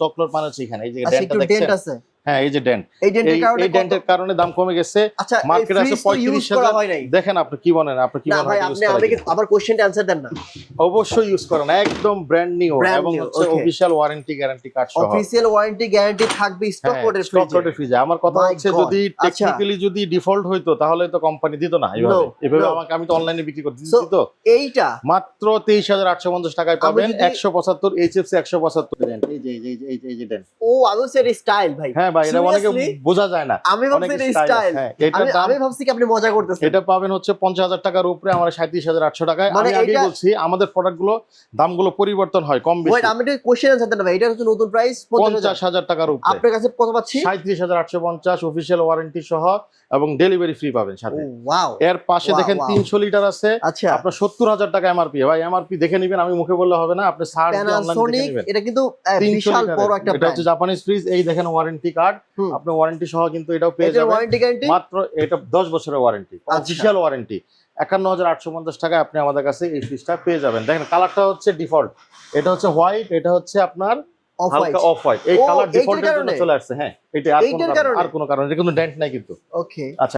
Chocolate মানে হচ্ছে এখানে। এই যে আচ্ছা ডেন্টটা ডেন্ট দেখছেন? আছে। হ্যাঁ এই যে ডেন্ট এই ডেন্টের কারণে এই ডেন্টের কারণে দাম কমে গেছে আচ্ছা মার্কেট আছে ইউজ 35 করা হাজার হয় নাই দেখেন আপনি কি বলেন আপনি কি না মনে ভাই হয় আপনি আমাকে আবার কোশ্চেনটা অ্যানসার দেন না অবশ্যই ইউজ করেন একদম ব্র্যান্ড নিউ এবং অফিশিয়াল ওয়ারেন্টি গ্যারান্টি কার্ড সহ অফিসিয়াল ওয়ারেন্টি গ্যারান্টি থাকবে স্টক কোডের স্টক কোডের ফ্রিজে আমার কথা হচ্ছে যদি আচ্ছা। টেকনিক্যালি যদি ডিফল্ট হইতো তাহলে তো কোম্পানি দিত না এইভাবে No, এভাবে আমাকে আমি তো অনলাইনে বিক্রি করতে দিত এইটা মাত্র তেইশ হাজার আটশো পঞ্চাশ টাকায় পাবেন যদি- একশো পঁচাত্তর এইচএফসি একশো পঁচাত্তর এই যে এই যে এই যে দেন ও এর স্টাইল ভাই হ্যাঁ ভাই এটা অনেকে বোঝা যায় না। আমি ভাবছি এটা স্টাইল হ্যাঁ, আমি ভাবছি কি আপনি মজা করতেছেন। এটা পাবেন হচ্ছে পঞ্চাশ হাজার টাকার উপরে আমার সাঁত্রিশ টাকায়। মানে আমি আগে বলছি আমাদের প্রোডাক্ট দামগুলো পরিবর্তন হয় কম বেশি। আমি একটা কোশ্চেন আনসার দেন ভাই এটা হচ্ছে নতুন প্রাইস পঞ্চাশ হাজার। টাকার উপরে। আপনার কাছে কত পাচ্ছি? সাঁত্রিশ হাজার অফিসিয়াল ওয়ারেন্টি সহ এবং ডেলিভারি ফ্রি পাবেন সাথে। এর পাশে দেখেন wow. তিনশো লিটার আছে। আচ্ছা। আপনার সত্তর হাজার টাকা এমআরপি ভাই এমআরপি দেখে নিবেন আমি মুখে বললে হবে না। আপনি সার্চ দিয়ে দেখে নেবেন। এটা কিন্তু আহ, 300 বিশাল বড় একটা এটা হচ্ছে জাপানিজ ফ্রিজ এই দেখেন ওয়ারেন্টি কার্ড হুম। আপনি ওয়ারেন্টি সহ কিন্তু এটাও পেয়ে যাবেন। ওয়ারেন্টি গ্যারান্টি মাত্র এটা দশ বছরের ওয়ারেন্টি অফিশিয়াল ওয়ারেন্টি একান্ন হাজার আটশো পঞ্চাশ টাকায় আপনি আমাদের কাছে এই ফ্রিজটা পেয়ে যাবেন। দেখেন কালারটা হচ্ছে ডিফল্ট এটা হচ্ছে হোয়াইট এটা হচ্ছে আপনার অফ হোয়াইট হালকা অফ হোয়াইট এই কালার ডিফল্ট ডিফল্টের জন্য চলে আসছে হ্যাঁ। এটা আর কোনো কারণ- কারণে? আর কোনো কারণ এটা কোনো ডেন্ট নাই কিন্তু। ওকে আচ্ছা